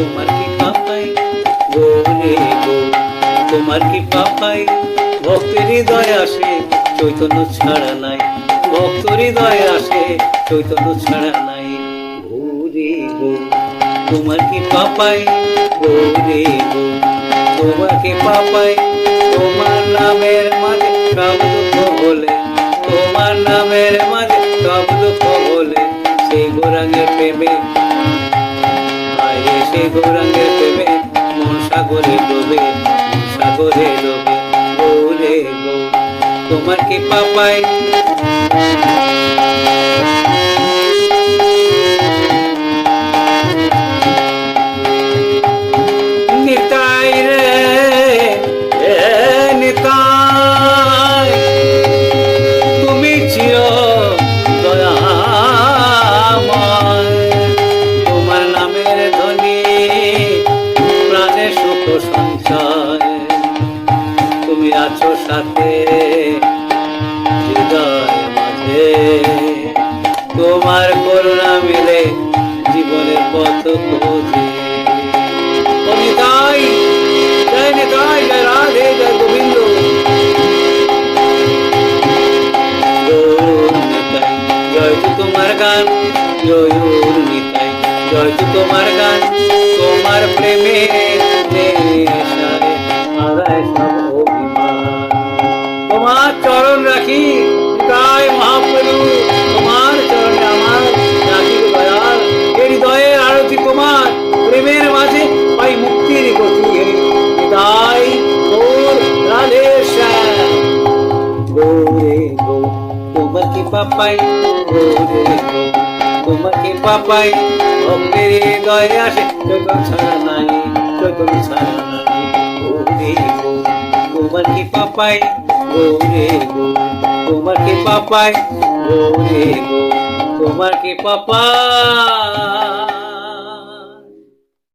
তোমার কি পাপাই? গো রে গো, তোমার কি পাপাই? ভক্তের হৃদয় আসে, চৈতন্য ছাড়া নাই। ভক্ত হৃদয় আসে, চৈতন্য ছাড়া নাই। গো রে গো, তোমার কি পাপাই? গো রে গো, তোমার কি পাপাই? তোমার নামের মাঝে সব দুঃখ বলে তোমার নামের মাঝে সব দুঃখ বলে সেই গোরাঙ্গের প্রেমে সেই গৌরাঙ্গের প্রেমে মন সাগরে ডোবে মন সাগরে ডোবে গৌরে তোমার কি পাপাই সঞ্চয় তুমি আছো সাথে হৃদয় তোমার করুণা মিলে জীবনের পথ খোঁজে। জয় নিতাই, জয় জয় গোবিন্দ। জয় তু তোমার গান। তোমার গান। চরণ রাখি, তাই মহাপ্রভু তোমার চরণে আমার রাখি দয়াল। এ হৃদয়ের আরতি তোমার, প্রেমের মাঝে পাই মুক্তির গতি। তাই গৌর রাধে গৌরে গো তোমার কি পাপাই গৌরে গো তোমার কি পাপাই। ভক্তের হৃদয়ে আসে চৈতন ছাড়া নাই চৈতন ছাড়া নাই। গৌরে গো তোমার পাপাই গৌরে গো তোমার কে পাপাই গৌরে গো তোমার কে পাপাই